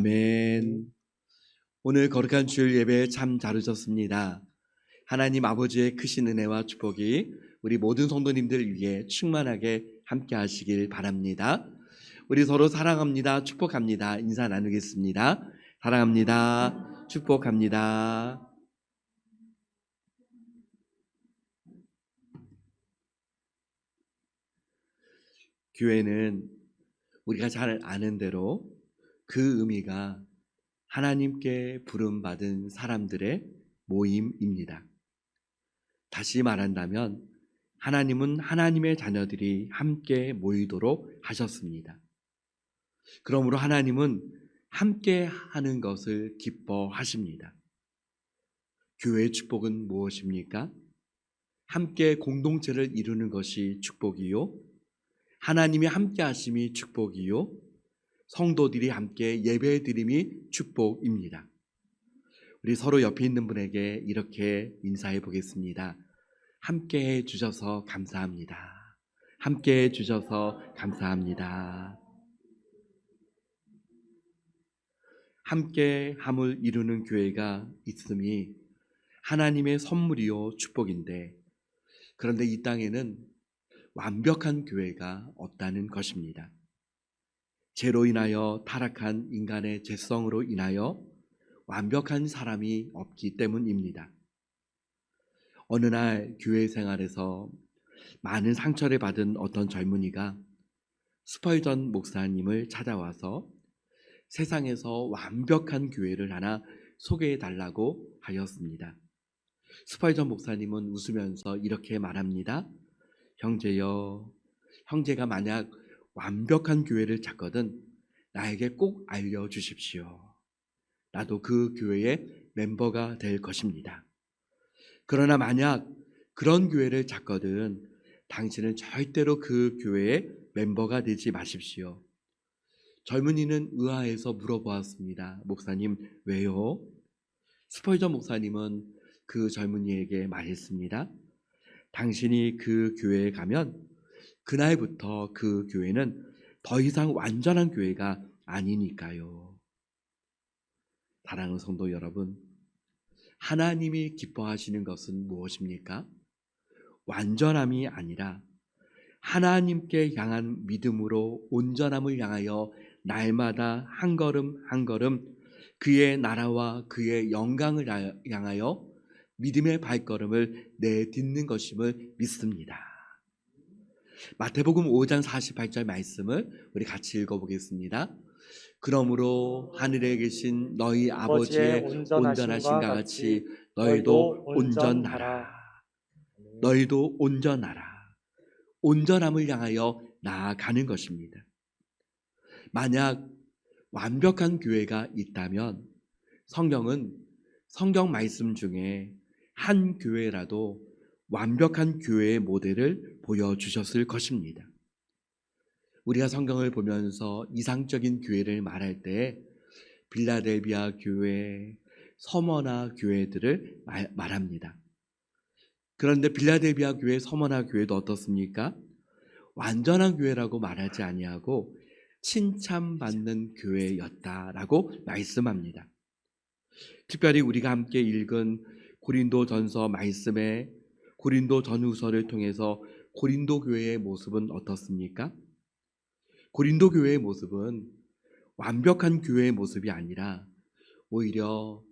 아멘. 오늘 거룩한 주일 예배 참잘 오셨습니다. 하나님 아버지의 크신 은혜와 축복이 우리 모든 성도님들 위해 충만하게 함께 하시길 바랍니다. 우리 서로 사랑합니다. 축복합니다. 인사 나누겠습니다. 사랑합니다. 축복합니다. 교회는 우리가 잘 아는 대로 그 의미가 하나님께 부름받은 사람들의 모임입니다. 다시 말한다면 하나님은 하나님의 자녀들이 함께 모이도록 하셨습니다. 그러므로 하나님은 함께 하는 것을 기뻐하십니다. 교회의 축복은 무엇입니까? 함께 공동체를 이루는 것이 축복이요. 하나님이 함께 하심이 축복이요. 성도들이 함께 예배 드림이 축복입니다. 우리 서로 옆에 있는 분에게 이렇게 인사해 보겠습니다. 함께 해 주셔서 감사합니다. 함께 해 주셔서 감사합니다. 함께 함을 이루는 교회가 있음이 하나님의 선물이요 축복인데 그런데 이 땅에는 완벽한 교회가 없다는 것입니다. 죄로 인하여 타락한 인간의 죄성으로 인하여 완벽한 사람이 없기 때문입니다. 어느 날 교회 생활에서 많은 상처를 받은 어떤 젊은이가 스펄전 목사님을 찾아와서 세상에서 완벽한 교회를 하나 소개해 달라고 하였습니다. 스펄전 목사님은 웃으면서 이렇게 말합니다. 형제여, 형제가 만약 완벽한 교회를 찾거든 나에게 꼭 알려주십시오. 나도 그 교회의 멤버가 될 것입니다. 그러나 만약 그런 교회를 찾거든 당신은 절대로 그 교회의 멤버가 되지 마십시오. 젊은이는 의아해서 물어보았습니다. 목사님, 왜요? 스펄전 목사님은 그 젊은이에게 말했습니다. 당신이 그 교회에 가면 그날부터 그 교회는 더 이상 완전한 교회가 아니니까요. 사랑하는 성도 여러분, 하나님이 기뻐하시는 것은 무엇입니까? 완전함이 아니라 하나님께 향한 믿음으로 온전함을 향하여 날마다 한 걸음 한 걸음 그의 나라와 그의 영광을 향하여 믿음의 발걸음을 내딛는 것임을 믿습니다. 마태복음 5장 48절 말씀을 우리 같이 읽어보겠습니다. 그러므로 하늘에 계신 너희 아버지의 온전하신가 같이 너희도 온전하라. 너희도 온전하라. 온전함을 향하여 나아가는 것입니다. 만약 완벽한 교회가 있다면 성경은 성경 말씀 중에 한 교회라도 완벽한 교회의 모델을 보여주셨을 것입니다. 우리가 성경을 보면서 이상적인 교회를 말할 때 빌라델비아 교회, 서머나 교회들을 말, 말합니다. 그런데 빌라델비아 교회, 서머나 교회도 어떻습니까? 완전한 교회라고 말하지 아니하고 칭찬받는 교회였다라고 말씀합니다. 특별히 우리가 함께 읽은 고린도 전서 말씀에 고린도 전후서를 통해서 고린도 교회의 모습은 어떻습니까? 고린도 교회의 모습은 완벽한 교회의 모습이 아니라 오히려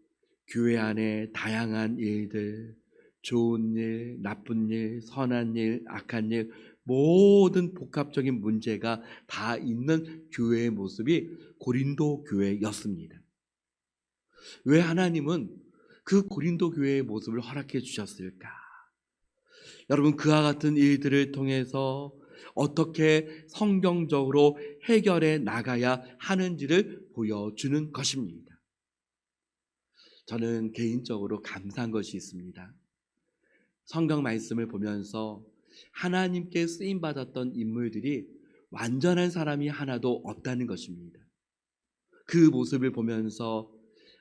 교회 안에 다양한 일들, 좋은 일, 나쁜 일, 선한 일, 악한 일, 모든 복합적인 문제가 다 있는 교회의 모습이 고린도 교회였습니다. 왜 하나님은 그 고린도 교회의 모습을 허락해 주셨을까? 여러분, 그와 같은 일들을 통해서 어떻게 성경적으로 해결해 나가야 하는지를 보여주는 것입니다. 저는 개인적으로 감사한 것이 있습니다. 성경 말씀을 보면서 하나님께 쓰임 받았던 인물들이 완전한 사람이 하나도 없다는 것입니다. 그 모습을 보면서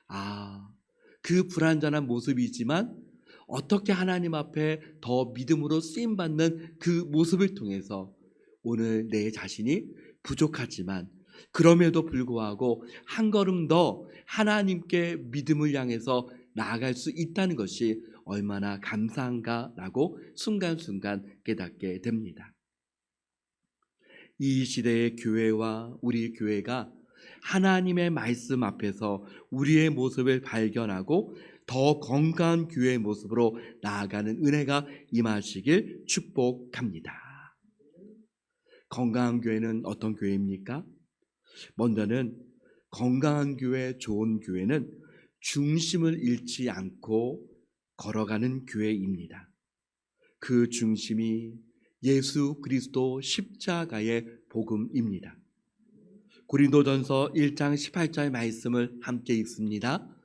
아, 그 불완전한 모습이지만 어떻게 하나님 앞에 더 믿음으로 쓰임 받는 그 모습을 통해서 오늘 내 자신이 부족하지만 그럼에도 불구하고 한 걸음 더 하나님께 믿음을 향해서 나아갈 수 있다는 것이 얼마나 감사한가라고 순간순간 깨닫게 됩니다. 이 시대의 교회와 우리 교회가 하나님의 말씀 앞에서 우리의 모습을 발견하고 더 건강한 교회의 모습으로 나아가는 은혜가 임하시길 축복합니다. 건강한 교회는 어떤 교회입니까? 먼저는 건강한 교회, 좋은 교회는 중심을 잃지 않고 걸어가는 교회입니다. 그 중심이 예수 그리스도 십자가의 복음입니다. 고린도전서 1장 18절 말씀을 함께 읽습니다.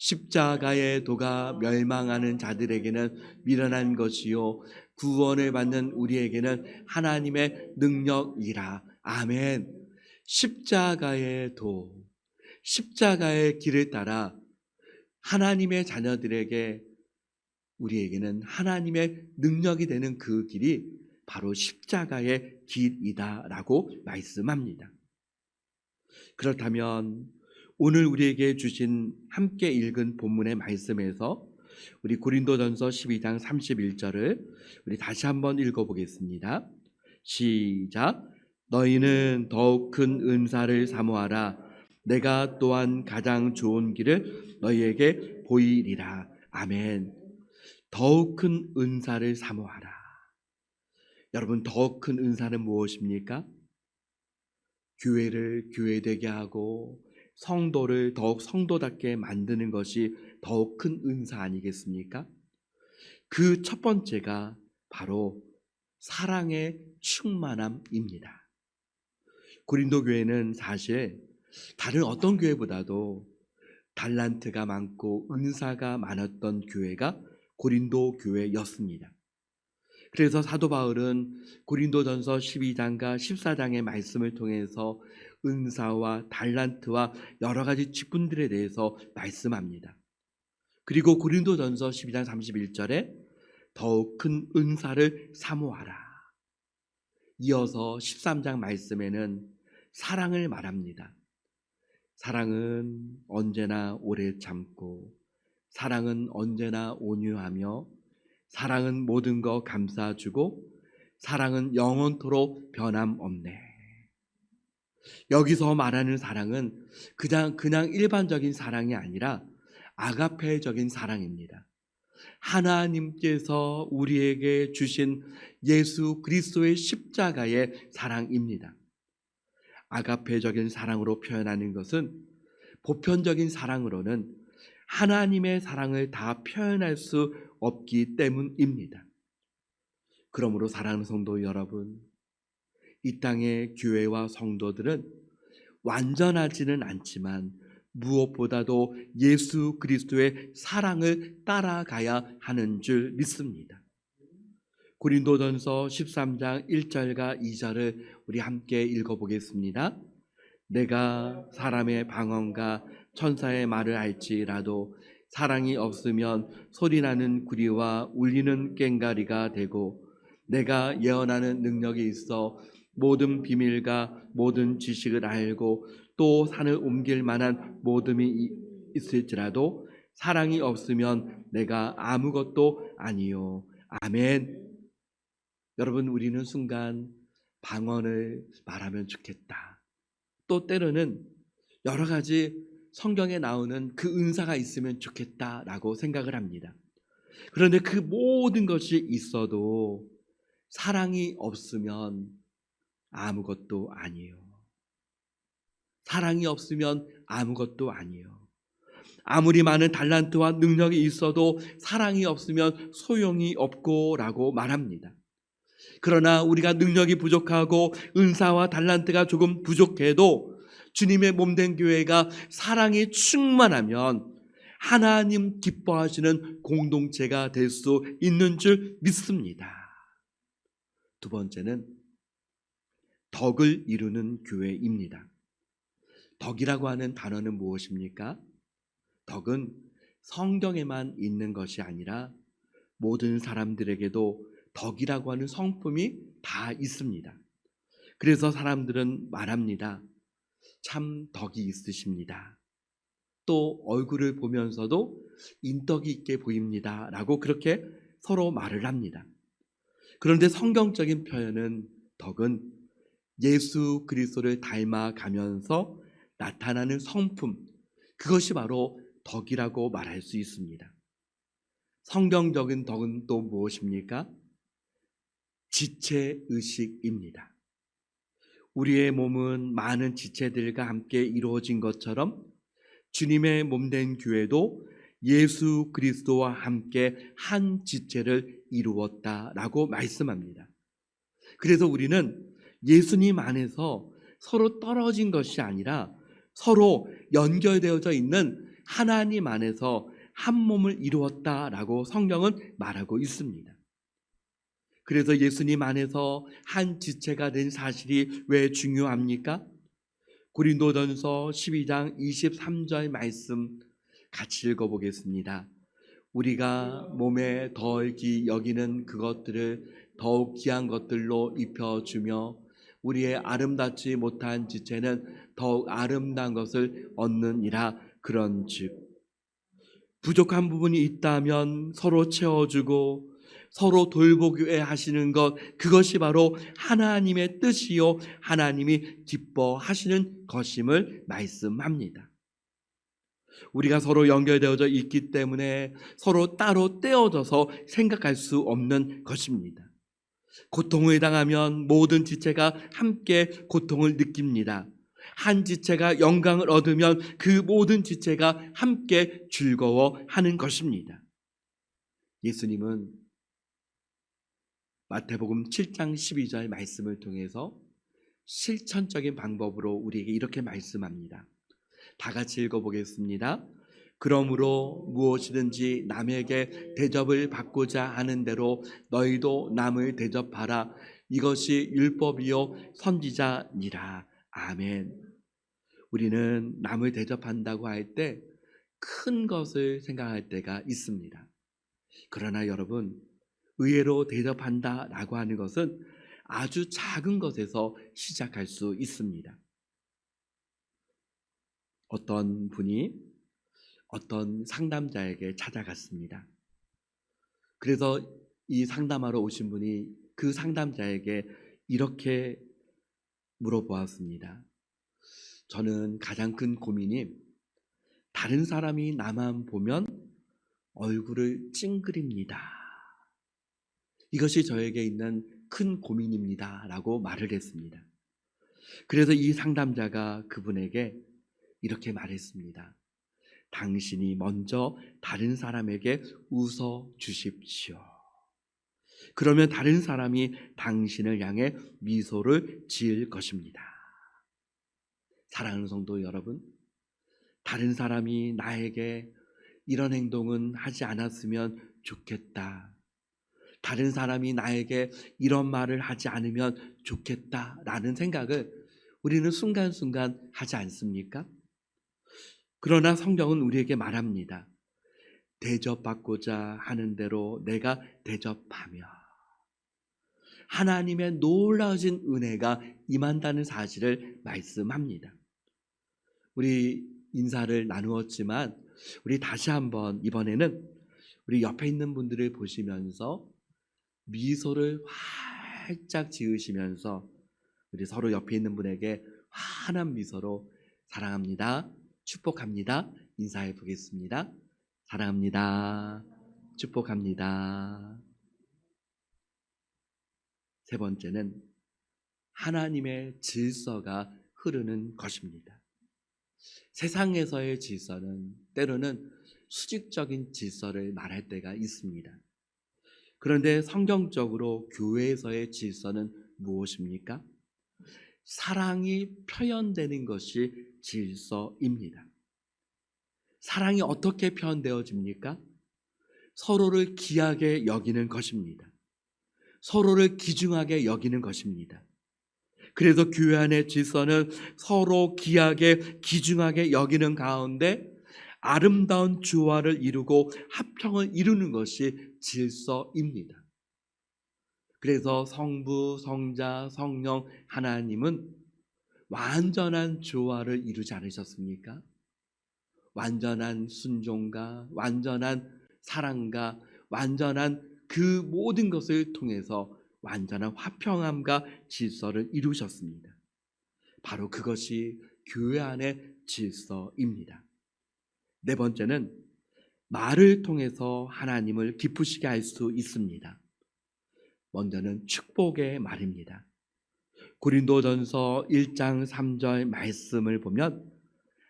십자가의 도가 멸망하는 자들에게는 미련한 것이요 구원을 받는 우리에게는 하나님의 능력이라. 아멘. 십자가의 도, 십자가의 길을 따라 하나님의 자녀들에게 우리에게는 하나님의 능력이 되는 그 길이 바로 십자가의 길이다라고 말씀합니다. 그렇다면 오늘 우리에게 주신 함께 읽은 본문의 말씀에서 우리 고린도전서 12장 31절을 우리 다시 한번 읽어보겠습니다. 시작. 너희는 더욱 큰 은사를 사모하라. 내가 또한 가장 좋은 길을 너희에게 보이리라. 아멘. 더욱 큰 은사를 사모하라. 여러분, 더욱 큰 은사는 무엇입니까? 교회를 교회되게 하고 성도를 더욱 성도답게 만드는 것이 더욱 큰 은사 아니겠습니까? 그 첫 번째가 바로 사랑의 충만함입니다. 고린도 교회는 사실 다른 어떤 교회보다도 달란트가 많고 은사가 많았던 교회가 고린도 교회였습니다. 그래서 사도 바울은 고린도전서 12장과 14장의 말씀을 통해서 은사와 달란트와 여러 가지 직분들에 대해서 말씀합니다. 그리고 고린도전서 12장 31절에 더욱 큰 은사를 사모하라. 이어서 13장 말씀에는 사랑을 말합니다. 사랑은 언제나 오래 참고 사랑은 언제나 온유하며 사랑은 모든 것 감싸주고 사랑은 영원토록 변함없네. 여기서 말하는 사랑은 그냥 그냥 일반적인 사랑이 아니라 아가페적인 사랑입니다. 하나님께서 우리에게 주신 예수 그리스도의 십자가의 사랑입니다. 아가페적인 사랑으로 표현하는 것은 보편적인 사랑으로는 하나님의 사랑을 다 표현할 수 없기 때문입니다. 그러므로 사랑하는 성도 여러분, 이 땅의 교회와 성도들은 완전하지는 않지만 무엇보다도 예수 그리스도의 사랑을 따라가야 하는 줄 믿습니다. 고린도전서 13장 1절과 2절을 우리 함께 읽어보겠습니다. 내가 사람의 방언과 천사의 말을 알지라도 사랑이 없으면 소리나는 구리와 울리는 꽹가리가 되고 내가 예언하는 능력이 있어 모든 비밀과 모든 지식을 알고 또 산을 옮길 만한 모듬이 있을지라도 사랑이 없으면 내가 아무것도 아니요. 아멘. 여러분 우리는 순간 방언을 말하면 좋겠다. 또 때로는 여러 가지 성경에 나오는 그 은사가 있으면 좋겠다라고 생각을 합니다. 그런데 그 모든 것이 있어도 사랑이 없으면 아무것도 아니에요. 사랑이 없으면 아무것도 아니에요. 아무리 많은 달란트와 능력이 있어도 사랑이 없으면 소용이 없고라고 말합니다. 그러나 우리가 능력이 부족하고 은사와 달란트가 조금 부족해도 주님의 몸된 교회가 사랑이 충만하면 하나님 기뻐하시는 공동체가 될 수 있는 줄 믿습니다. 두 번째는 덕을 이루는 교회입니다. 덕이라고 하는 단어는 무엇입니까? 덕은 성경에만 있는 것이 아니라 모든 사람들에게도 덕이라고 하는 성품이 다 있습니다. 그래서 사람들은 말합니다. 참 덕이 있으십니다. 또 얼굴을 보면서도 인덕이 있게 보입니다. 라고 그렇게 서로 말을 합니다. 그런데 성경적인 표현은 덕은 예수 그리스도를 닮아가면서 나타나는 성품, 그것이 바로 덕이라고 말할 수 있습니다. 성경적인 덕은 또 무엇입니까? 지체 의식입니다. 우리의 몸은 많은 지체들과 함께 이루어진 것처럼 주님의 몸된 교회도 예수 그리스도와 함께 한 지체를 이루었다라고 말씀합니다. 그래서 우리는 예수님 안에서 서로 떨어진 것이 아니라 서로 연결되어져 있는 하나님 안에서 한 몸을 이루었다라고 성경은 말하고 있습니다. 그래서 예수님 안에서 한 지체가 된 사실이 왜 중요합니까? 고린도전서 12장 23절 말씀 같이 읽어보겠습니다. 우리가 몸에 덜기 여기는 그것들을 더욱 귀한 것들로 입혀주며 우리의 아름답지 못한 지체는 더욱 아름다운 것을 얻느니라 그런즉 부족한 부분이 있다면 서로 채워주고 서로 돌보게 하시는 것 그것이 바로 하나님의 뜻이요 하나님이 기뻐하시는 것임을 말씀합니다. 우리가 서로 연결되어져 있기 때문에 서로 따로 떼어져서 생각할 수 없는 것입니다. 고통을 당하면 모든 지체가 함께 고통을 느낍니다. 한 지체가 영광을 얻으면 그 모든 지체가 함께 즐거워하는 것입니다. 예수님은 마태복음 7장 12절 말씀을 통해서 실천적인 방법으로 우리에게 이렇게 말씀합니다. 다 같이 읽어보겠습니다. 그러므로 무엇이든지 남에게 대접을 받고자 하는 대로 너희도 남을 대접하라. 이것이 율법이요 선지자니라. 아멘. 우리는 남을 대접한다고 할 때 큰 것을 생각할 때가 있습니다. 그러나 여러분, 의외로 대접한다 라고 하는 것은 아주 작은 것에서 시작할 수 있습니다. 어떤 분이 어떤 상담자에게 찾아갔습니다. 그래서 이 상담하러 오신 분이 그 상담자에게 이렇게 물어보았습니다. 저는 가장 큰 고민이 다른 사람이 나만 보면 얼굴을 찡그립니다. 이것이 저에게 있는 큰 고민입니다. 라고 말을 했습니다. 그래서 이 상담자가 그분에게 이렇게 말했습니다. 당신이 먼저 다른 사람에게 웃어 주십시오. 그러면 다른 사람이 당신을 향해 미소를 지을 것입니다. 사랑하는 성도 여러분, 다른 사람이 나에게 이런 행동은 하지 않았으면 좋겠다. 다른 사람이 나에게 이런 말을 하지 않으면 좋겠다라는 생각을 우리는 순간순간 하지 않습니까? 그러나 성경은 우리에게 말합니다. 대접받고자 하는 대로 내가 대접하며 하나님의 놀라우신 은혜가 임한다는 사실을 말씀합니다. 우리 인사를 나누었지만 우리 다시 한번 이번에는 우리 옆에 있는 분들을 보시면서 미소를 활짝 지으시면서 우리 서로 옆에 있는 분에게 환한 미소로 사랑합니다. 축복합니다. 인사해 보겠습니다. 사랑합니다. 축복합니다. 세 번째는 하나님의 질서가 흐르는 것입니다. 세상에서의 질서는 때로는 수직적인 질서를 말할 때가 있습니다. 그런데 성경적으로 교회에서의 질서는 무엇입니까? 사랑이 표현되는 것이 질서입니다. 사랑이 어떻게 표현되어집니까? 서로를 귀하게 여기는 것입니다. 서로를 귀중하게 여기는 것입니다. 그래서 교회 안의 질서는 서로 귀하게 귀중하게 여기는 가운데 아름다운 조화를 이루고 합평을 이루는 것이 질서입니다. 그래서 성부, 성자, 성령, 하나님은 완전한 조화를 이루지 않으셨습니까? 완전한 순종과 완전한 사랑과 완전한 그 모든 것을 통해서 완전한 화평함과 질서를 이루셨습니다. 바로 그것이 교회 안의 질서입니다. 네 번째는 말을 통해서 하나님을 기쁘시게 할 수 있습니다. 먼저는 축복의 말입니다. 고린도전서 1장 3절 말씀을 보면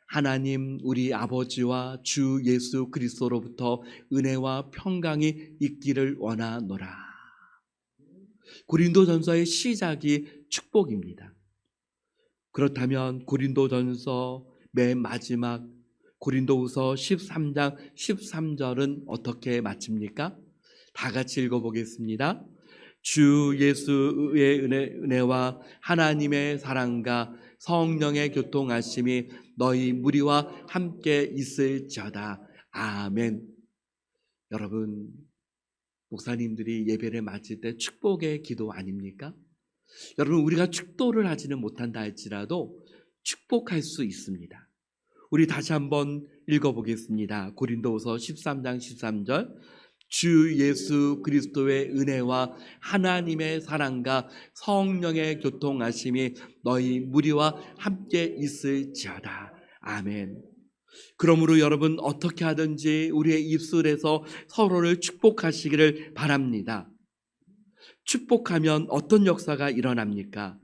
하나님 우리 아버지와 주 예수 그리스도로부터 은혜와 평강이 있기를 원하노라. 고린도전서의 시작이 축복입니다. 그렇다면 고린도전서 맨 마지막 고린도후서 13장 13절은 어떻게 마칩니까? 다 같이 읽어보겠습니다. 주 예수의 은혜, 은혜 와 하나님의 사랑과 성령의 교통하심이 너희 무리와 함께 있을지어다. 아멘. 여러분, 목사님들이 예배를 마칠 때 축복의 기도 아닙니까? 여러분, 우리가 축도를 하지는 못한다 할지라도 축복할 수 있습니다. 우리 다시 한번 읽어보겠습니다. 고린도후서 13장 13절. 주 예수 그리스도의 은혜와 하나님의 사랑과 성령의 교통하심이 너희 무리와 함께 있을지어다. 아멘. 그러므로 여러분 어떻게 하든지 우리의 입술에서 서로를 축복하시기를 바랍니다. 축복하면 어떤 역사가 일어납니까?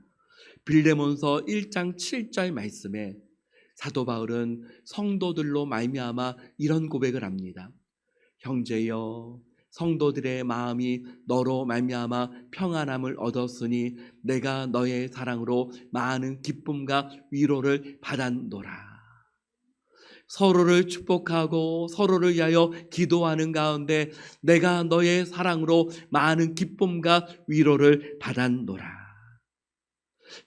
빌레몬서 1장 7절 말씀에 사도 바울은 성도들로 말미암아 이런 고백을 합니다. 형제여 성도들의 마음이 너로 말미암아 평안함을 얻었으니 내가 너의 사랑으로 많은 기쁨과 위로를 받았노라. 서로를 축복하고 서로를 위하여 기도하는 가운데 내가 너의 사랑으로 많은 기쁨과 위로를 받았노라.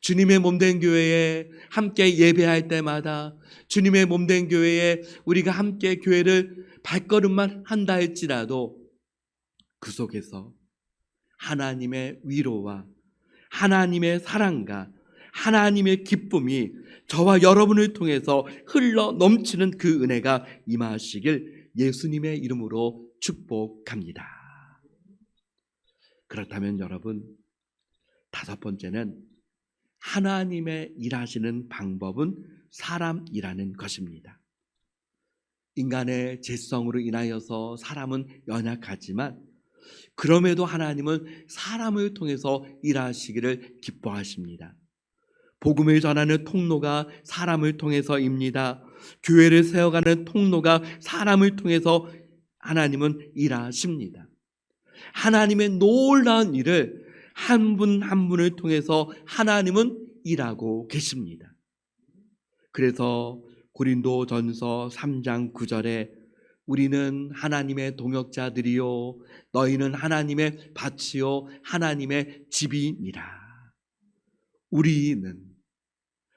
주님의 몸된 교회에 함께 예배할 때마다 주님의 몸된 교회에 우리가 함께 교회를 발걸음만 한다 할지라도 그 속에서 하나님의 위로와 하나님의 사랑과 하나님의 기쁨이 저와 여러분을 통해서 흘러 넘치는 그 은혜가 임하시길 예수님의 이름으로 축복합니다. 그렇다면 여러분, 다섯 번째는 하나님의 일하시는 방법은 사람이라는 것입니다. 인간의 죄성으로 인하여서 사람은 연약하지만 그럼에도 하나님은 사람을 통해서 일하시기를 기뻐하십니다. 복음을 전하는 통로가 사람을 통해서입니다. 교회를 세워가는 통로가 사람을 통해서 하나님은 일하십니다. 하나님의 놀라운 일을 한분한 분을 통해서 하나님은 일하고 계십니다. 그래서 고린도 전서 3장 9절에 우리는 하나님의 동역자들이요 너희는 하나님의 밭이요 하나님의 집이니라. 우리는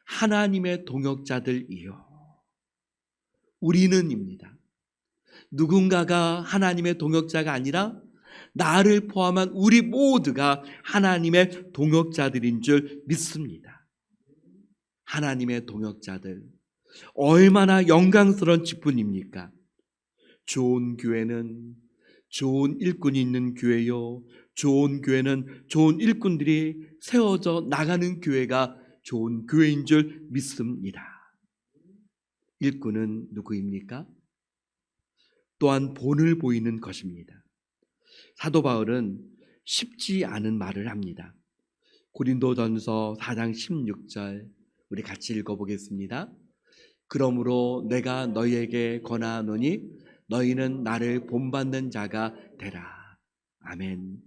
하나님의 동역자들이요. 우리는입니다. 누군가가 하나님의 동역자가 아니라 나를 포함한 우리 모두가 하나님의 동역자들인 줄 믿습니다. 하나님의 동역자들. 얼마나 영광스러운 직분입니까? 좋은 교회는 좋은 일꾼이 있는 교회요. 좋은 교회는 좋은 일꾼들이 세워져 나가는 교회가 좋은 교회인 줄 믿습니다. 일꾼은 누구입니까? 또한 본을 보이는 것입니다. 사도 바울은 쉽지 않은 말을 합니다. 고린도전서 4장 16절 우리 같이 읽어보겠습니다. 그러므로 내가 너희에게 권하노니 너희는 나를 본받는 자가 되라. 아멘.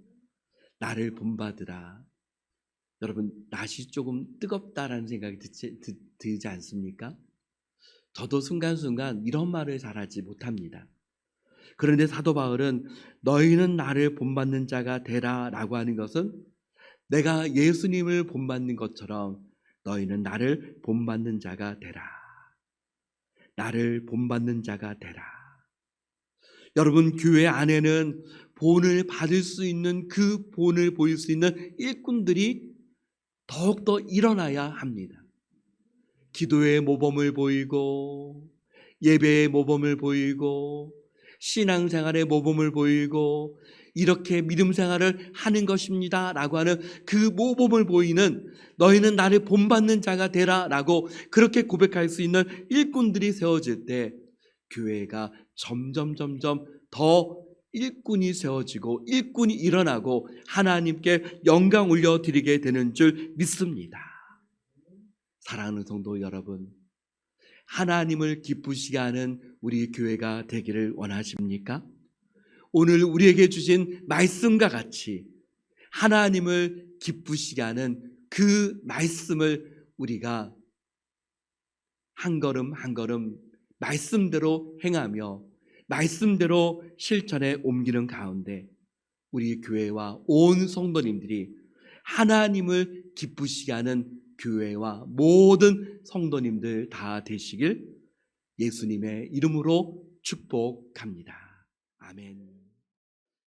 나를 본받으라. 여러분 낯이 조금 뜨겁다라는 생각이 듣지, 드, 들지 않습니까? 저도 순간순간 이런 말을 잘하지 못합니다. 그런데 사도 바울은 너희는 나를 본받는 자가 되라라고 하는 것은 내가 예수님을 본받는 것처럼 너희는 나를 본받는 자가 되라. 나를 본받는 자가 되라. 여러분 교회 안에는 본을 받을 수 있는 그 본을 보일 수 있는 일꾼들이 더욱더 일어나야 합니다. 기도의 모범을 보이고 예배의 모범을 보이고 신앙생활의 모범을 보이고 이렇게 믿음 생활을 하는 것입니다 라고 하는 그 모범을 보이는 너희는 나를 본받는 자가 되라 라고 그렇게 고백할 수 있는 일꾼들이 세워질 때 교회가 점점 점점 더 일꾼이 세워지고 일꾼이 일어나고 하나님께 영광 올려드리게 되는 줄 믿습니다. 사랑하는 성도 여러분, 하나님을 기쁘시게 하는 우리 교회가 되기를 원하십니까? 오늘 우리에게 주신 말씀과 같이 하나님을 기쁘시게 하는 그 말씀을 우리가 한 걸음 한 걸음 말씀대로 행하며 말씀대로 실천에 옮기는 가운데 우리 교회와 온 성도님들이 하나님을 기쁘시게 하는 교회와 모든 성도님들 다 되시길 예수님의 이름으로 축복합니다. 아멘.